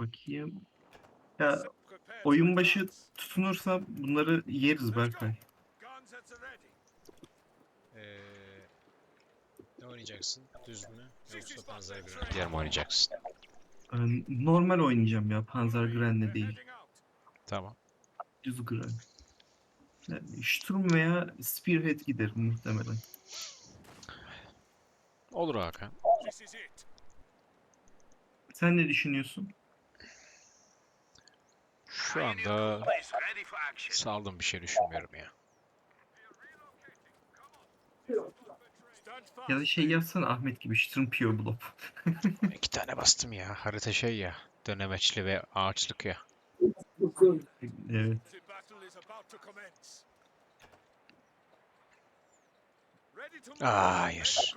Bakayım. Ya oyun başı tutunursam bunları yeriz Berkay. Ee, ne oynayacaksın? Düz mü? Yoksa Panzer Grenadier mi oynayacaksın? Ee, normal oynayacağım ya. Panzer Gren'le değil. Tamam. Düz Gren. Yani Sturm veya Spearhead gider muhtemelen. Olur Hakan. Sen ne düşünüyorsun? Şu anda saldım bir şey düşünmüyorum ya. Ya da şey yapsana Ahmet gibi Sturm Pure Blob. İki tane bastım ya. Harita şey ya. Dönemeçli ve ağaçlık ya. Evet. Aa, hayır.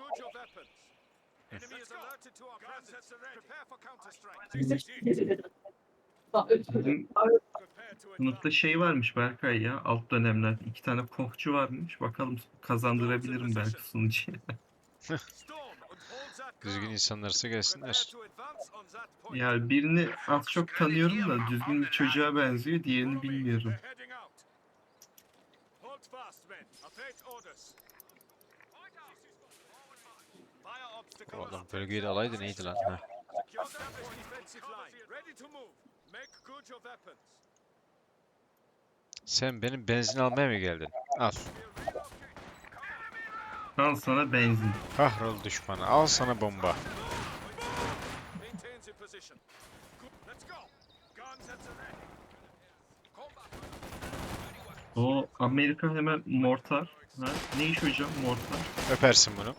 Bizim sınıfta şey varmış Berkay ya alt dönemler. iki tane pohçu varmış. Bakalım kazandırabilirim belki sunucuya. Düzgün insanlarsa gelsinler. Ya birini az çok tanıyorum da düzgün bir çocuğa benziyor. Diğerini bilmiyorum. Oğlum bölgeyi de alaydı neydi lan? Ha. Sen benim benzin almaya mı geldin? Al. Al sana benzin. Kahrol düşmanı. Al sana bomba. O Amerika hemen mortar. Ha? Ne iş hocam mortar? Öpersin bunu.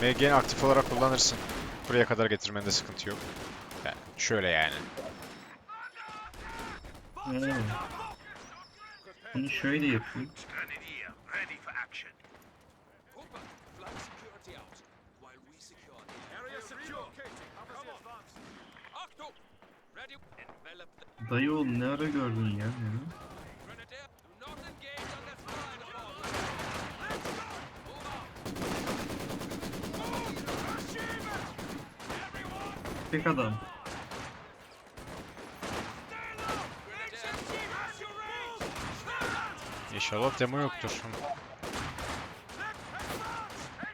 MG'ni aktif olarak kullanırsın. Buraya kadar getirmende sıkıntı yok. Yani şöyle yani. Ha. Bunu şöyle yapayım. Dayı oğlum ne ara gördün ya? bunu? Tek adam. İnşallah demo yoktur.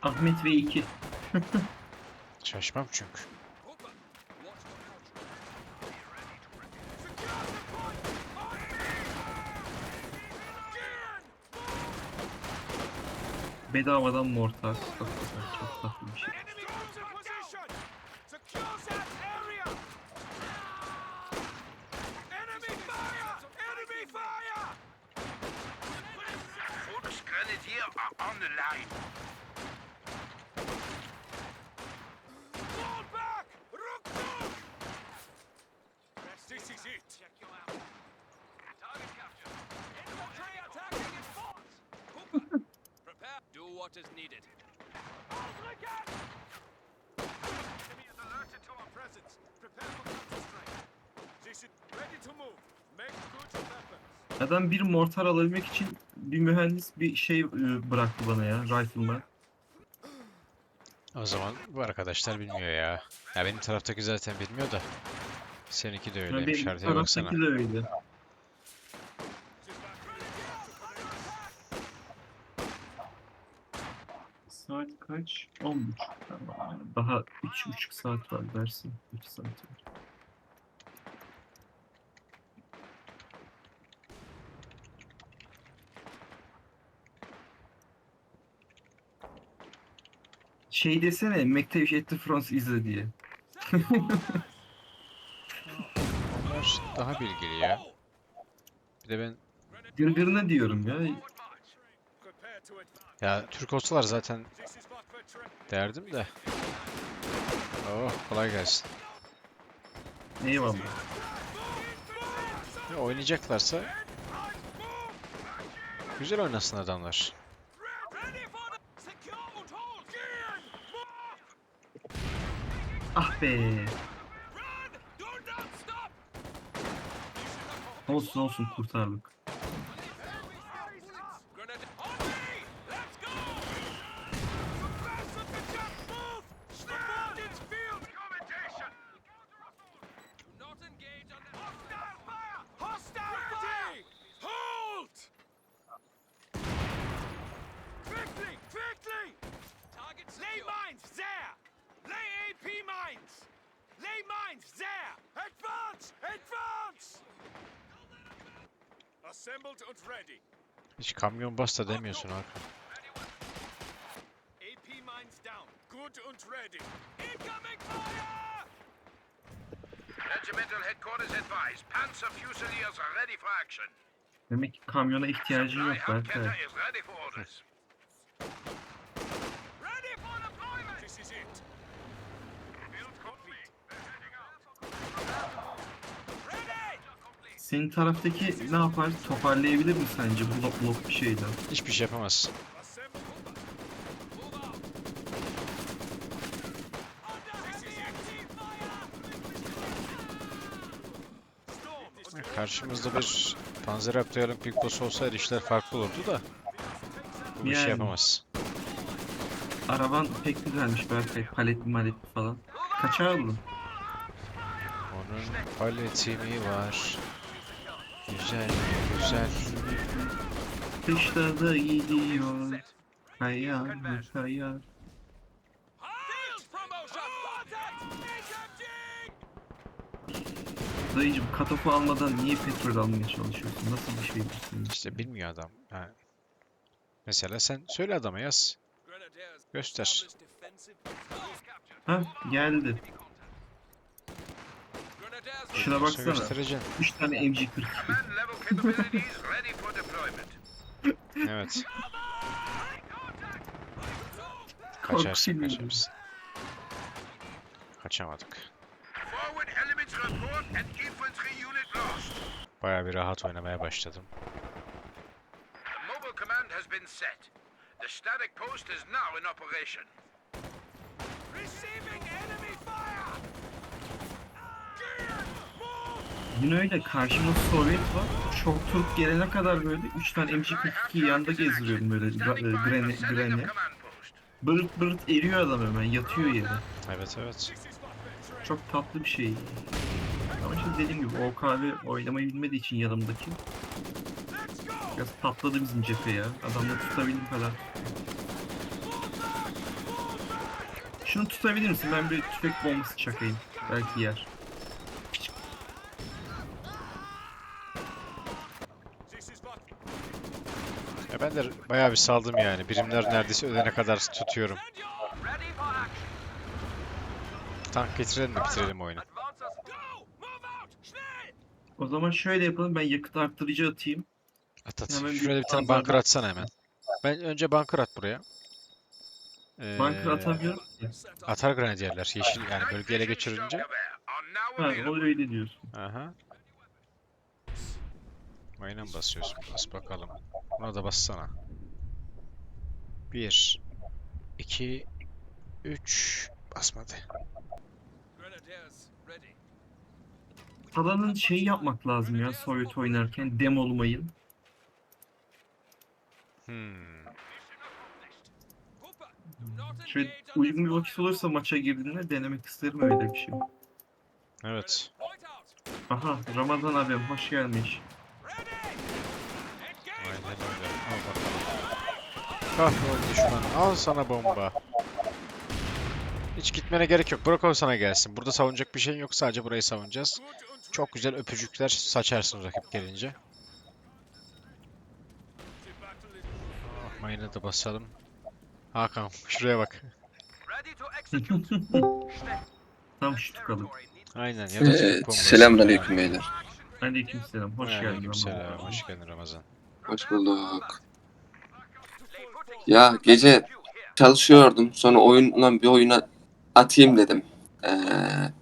Ahmet ve 2. Şaşmam çünkü. Bedavadan mortar. Çok tatlı bir şey. What is needed. Enemy is alerted to our presence. Prepare for counter-strike. This is ready to move. Make good weapons. Adam bir mortar alabilmek için bir mühendis bir şey e, bıraktı bana ya. Rifleman. O zaman bu arkadaşlar bilmiyor ya. Ya benim taraftaki zaten bilmiyor da. Seninki de öyleymiş. Benim Haritaya baksana. taraftaki de öyle. Saat kaç? 10.30. Tamam. Daha 3.5 saat var dersin. 3 saat var. Şey desene, Mekteviş etti France izle diye. Onlar daha bilgili ya. Bir de ben Gırgırına diyorum ya. Ya Türk olsalar zaten derdim de. Oh kolay gelsin. Eyvallah. Ya oynayacaklarsa güzel oynasın adamlar. Ready for the secure and hold. Ah be. Olsun olsun kurtardık. Hiç kamyon bas da demiyorsun Hakan. AP mines down. Good and ready. Incoming fire! Regimental headquarters advise. Panzer Fusiliers are ready for action. Demek ki kamyona ihtiyacın yok Berkay. Hauptkette is ready for orders. Ready for deployment! This is it. Build complete. Ready! Senin taraftaki ne yapar? Toparlayabilir mi sence blok blok bir şeyden? Hiçbir şey! Storm. Karşımızda bir Panzer Raptor Big Boss olsaydı işler farklı olurdu da. Bu şey Yani. yapamaz. Araban pek güzelmiş Berkay. Paletli maletli falan. Kaça aldın? Onun paleti mi var? Güzel, güzel. Kışlarda gidiyor. Promotion! Engaging! Dayıcım katopu almadan niye petrol almaya çalışıyorsun? Nasıl bir şey bu senin? İşte bilmiyor adam. Ha. Mesela sen söyle adama yaz. Göster. Ha geldi. Şuna baksana. göstereceksin? 3 tane MG40. Command level capabilities ready for deployment. Evet. Kaçarsın, kaçarsın. Kaçamadık. Bayağı bir rahat oynamaya başladım. The static post is now in operation. Receiving enemy fire! Gear! Move! Yine öyle karşımda Sovyet var. Çok Türk gelene kadar böyle 3 tane MG42 yanında gezdiriyorum böyle for grene grene. Bırt bırt eriyor adam hemen yatıyor yere. Evet evet. Çok tatlı bir şey. Ama şimdi dediğim gibi OKV oynamayı bilmediği için yanımdaki biraz patladı bizim cephe ya. Adamla tutabildiğim kadar. Şunu tutabilir misin? Ben bir tüfek bombası çakayım. Belki yer. Ya ben de bayağı bir saldım yani. Birimler neredeyse ölene kadar tutuyorum. Tank getirelim de bitirelim oyunu. O zaman şöyle yapalım. Ben yakıt arttırıcı atayım. At at. Hemen bir Şuraya bir tane bunker atsana hemen. Ben önce bunker at buraya. Bunker Ee, atamıyorum ki. Set up. Atar grenadierler. Yeşil yani bölgeyi ele geçirince. Ha, öyle diyorsun. Aha. Aynen basıyorsun. Bas bakalım. Buna da bassana. 1 2 3 basmadı. Grenadiers ready. Alanın şeyi yapmak lazım ya Sovyet oynarken demolmayın. Hmm. Şöyle uygun bir vakit olursa maça girdiğinde denemek isterim öyle bir şey. Evet. Aha Ramazan abim hoş gelmiş. Ready! Aynen Engage! öyle. Al bakalım. Kahrol düşman. Al sana bomba. Hiç gitmene gerek yok. Bırak o sana gelsin. Burada savunacak bir şeyin yok. Sadece burayı savunacağız. Çok güzel öpücükler saçarsın rakip gelince. is Mayına da basalım. Hakan şuraya bak. Tam şu tukalım. Aynen ya da Ee, bombası. Selamünaleyküm beyler. Aleykümselam hoş geldin. Aleykümselam. Ramazan. Hoş geldin Ramazan. Hoş bulduk. Ya gece çalışıyordum. Sonra oyundan bir oyuna atayım dedim. Ee,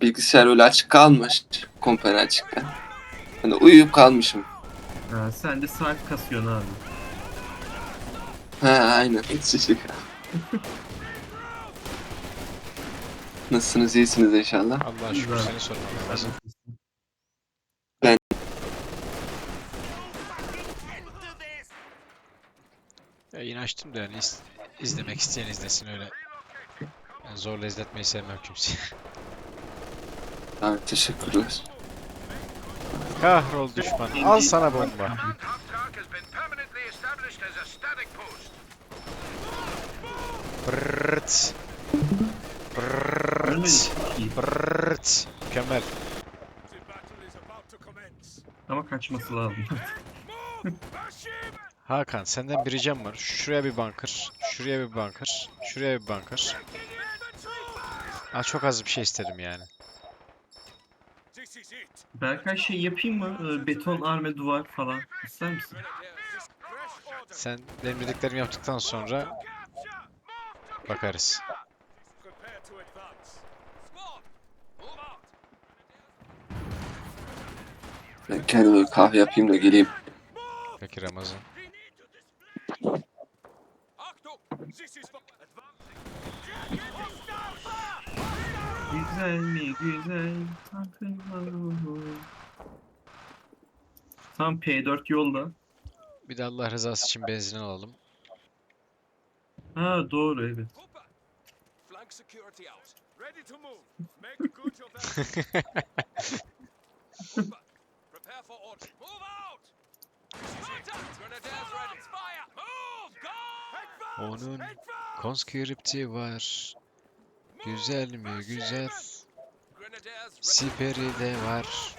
bilgisayar öyle açık kalmış. Kompany açık. Ben de uyuyup kalmışım. Ha, sen de saat kasıyorsun abi. Ha aynen. Sıçık. Nasılsınız? iyisiniz inşallah. Allah'a şükür seni sormalı Ramazan. Açtım da yani iz- izlemek isteyen izlesin öyle. Ben zorla izletmeyi sevmem kimseye. Ha, teşekkürler. Kahrol düşman. Al sana bomba. Brrrt. Brrrt. Brrrt. Mükemmel. Ama kaçması lazım. Hakan senden bir ricam var. Şuraya bir bunker. Şuraya bir bunker. Şuraya bir bunker. Aa, çok az bir şey istedim yani. Berkay şey yapayım mı? Ee, Beton arme duvar falan. İster misin? Sen benim dediklerimi yaptıktan sonra bakarız. Ben kendime bir kahve yapayım da geleyim. Peki Ramazan. Güzel mi güzel. Tam P4 yolda. Bir de Allah rızası için benzin alalım. Ha doğru evet. Onun conscript'i var. Güzel mi güzel. Siperi de var.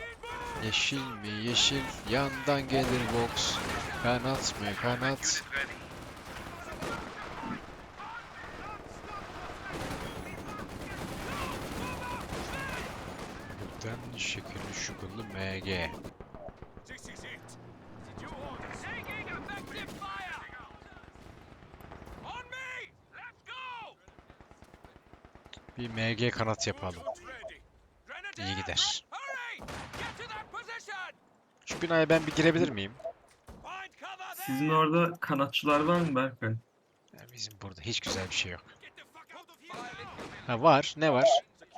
Yeşil mi yeşil. Yandan gelir box. Kanat mı kanat. Buradan şekilli şukullu MG. Bir MG kanat yapalım. İyi gider. Şu binaya ben bir girebilir miyim? Sizin orada kanatçılar var mı Berkay? Ya bizim burada hiç güzel bir şey yok. Ha var. Ne var?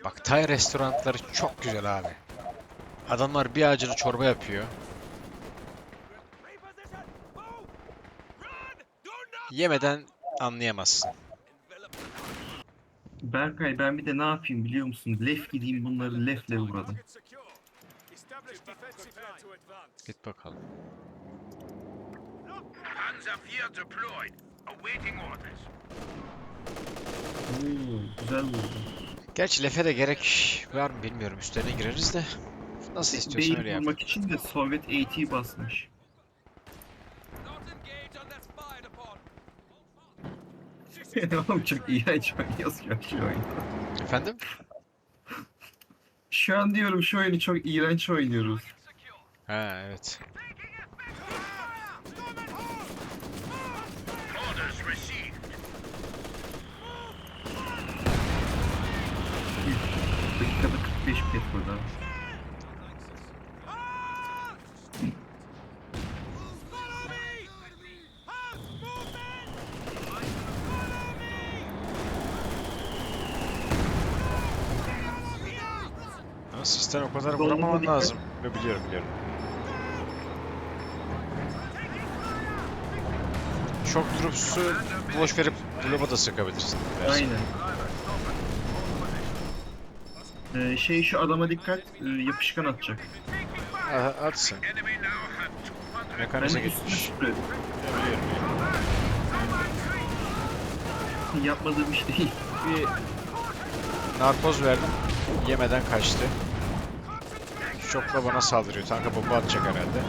Bak Tay restoranları çok güzel abi. Adamlar bir ağacını çorba yapıyor. Yemeden anlayamazsın. Berkay ben bir de ne yapayım biliyor musun? Lef gideyim bunları lefle vuralım. Git bakalım. Panzer IV deployed. Awaiting orders. Oo, güzel vurdu. Gerçi lefe de gerek var mı bilmiyorum. Üstlerine gireriz de. Nasıl istiyorsan öyle Bey'i yap. vurmak için de Sovyet AT basmış. Oğlum çok iğrenç oynuyoruz ya şu oyunu. Efendim? Şu an diyorum şu oyunu çok iğrenç oynuyoruz. Ha evet. Dakikada 45 pet burada. Sistem o kadar vuramaman lazım. Yo, biliyorum biliyorum. Çok dropsu boş verip globa da sıkabilirsin. dersin. Aynen. Ee, şey şu adama dikkat e, yapışkan atacak. Ha, atsın. Enemy now have 200 Ben Mekanize gitmiş. Ya, biliyorum, biliyorum. Yapmadığım iş değil. Bir narkoz verdim. Yemeden kaçtı. Şokla bana saldırıyor. Tanka bomba atacak herhalde.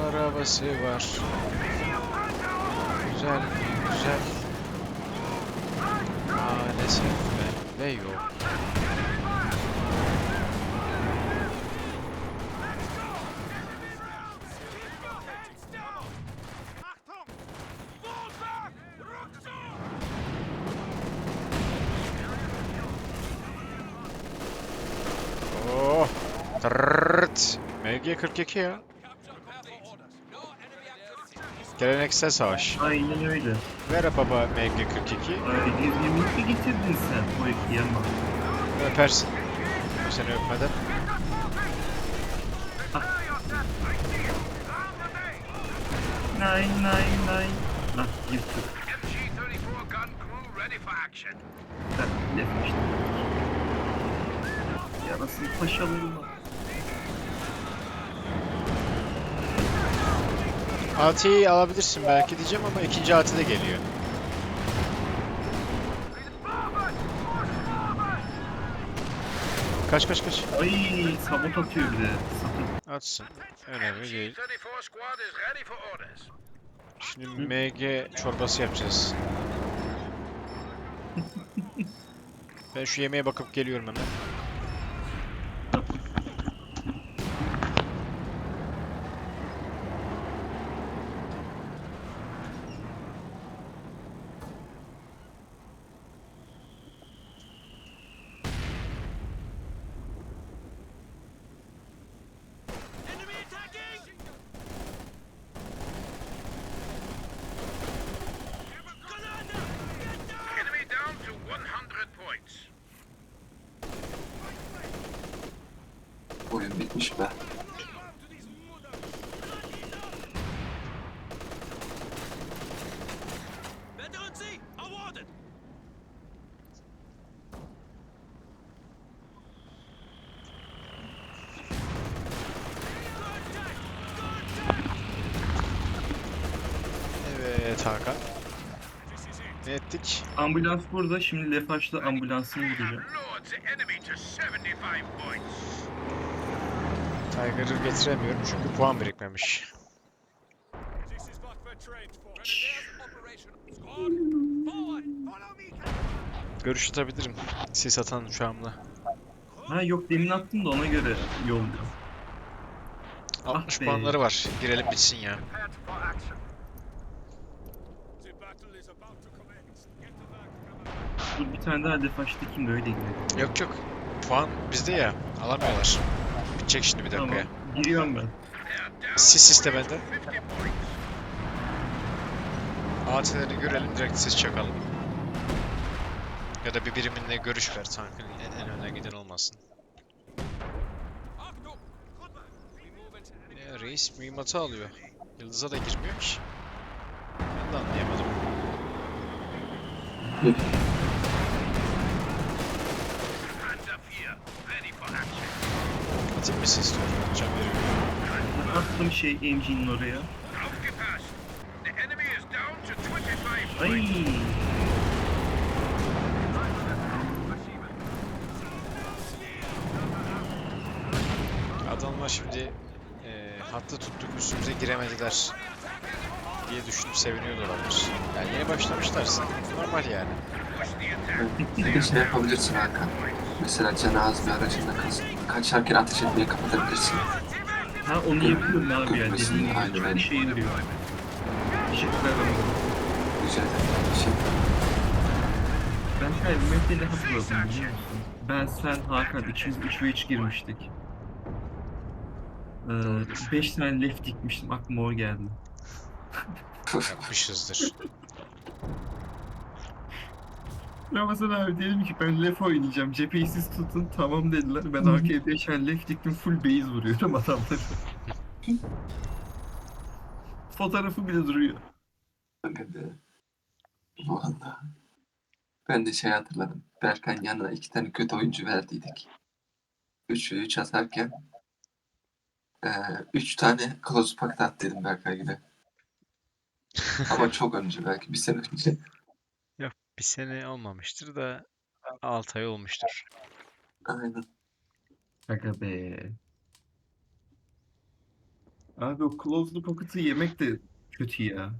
Onun arabası var. Güzel, güzel. Maalesef ve yok. Tırırt. MG42 ya. Geleneksel savaş. Aynen öyle. Ver baba MG42. Ay, yemek mi getirdin sen? O iki yama. Öpersin. Seni öpmeden. Nine nine nine. Nah yırttık. MG-34 gun crew ready for action. Ben defmiştim. Yarasın paşalarım var. AT'yi alabilirsin belki diyeceğim ama ikinci AT de geliyor. Kaç kaç kaç. Ay sabot atıyor bir de. Atsın. Önemli değil. Şimdi MG çorbası yapacağız. ben şu yemeğe bakıp geliyorum hemen. Oyun bitmiş be. Evet Hakan. Ne ettik? Ambulans burada. Şimdi Lefaş'la ambulansını vuracağım. lured the enemy to 75 points. Tiger'ı getiremiyorum çünkü puan birikmemiş. Görüş atabilirim. Sis atan uçağımla. Ha yok demin attım da ona göre yolluyorum. 60 be. puanları var. Girelim bitsin ya. Dur bir tane daha Lefaş'ta kimdi öyle gidelim. Yok yok. Puan bizde ya. Alamıyorlar. Bitecek şimdi bir Tamam. dakikaya. Giriyorum ben. Sis de bende. 50 points. AT'lerini görelim direkt sis çakalım. Ya da bir biriminle görüş ver tankın en, en öne giden olmasın. Ya reis mühimmatı alıyor. Yıldız'a da girmiyor ki. Ben de anlayamadım. Hands up here. Ready for action. Mı sis diyor. Can veriyor. Attım şey MG'nin oraya. Aufgepasst. The enemy is down to 25 Ay. Adamlar şimdi eee hattı tuttuk üstümüze giremediler diye düşünüp seviniyor da olabilir. Yani yeni başlamışlarsa normal yani. Bir şey yapabilirsin Hakan. Mesela cenaze bir aracında kaçarken ateş etmeyi kapatabilirsin. Ha onu yapıyorum abi ya. Dediğim gibi aynen. çok işe yarıyor. Teşekkürler ederim. Rica ederim. Şey, Ben kaybetmekle ne hatırladım biliyor musun? Ben, sen, Hakan ikimiz 3 ve 3 girmiştik. 5 tane left dikmiştim aklıma o geldi. Yapmışızdır. Ramazan abi dedim ki ben left oynayacağım cepheyi siz tutun tamam dediler. Ben arkaya 5 tane left diktim full base vuruyorum adamları. Fotoğrafı bile duruyor. Kanka be. Valla. Ben de şey hatırladım. Berkan yanına iki tane kötü oyuncu verdiydik. 3 ve 3 atarken eee üç tane close pact at dedim gibi. Ama çok önce belki bir sene önce. Bir sene olmamıştır da 6 ay olmuştur. Aynen. Aga be. Abi o closed pocket'ı yemek de kötü ya.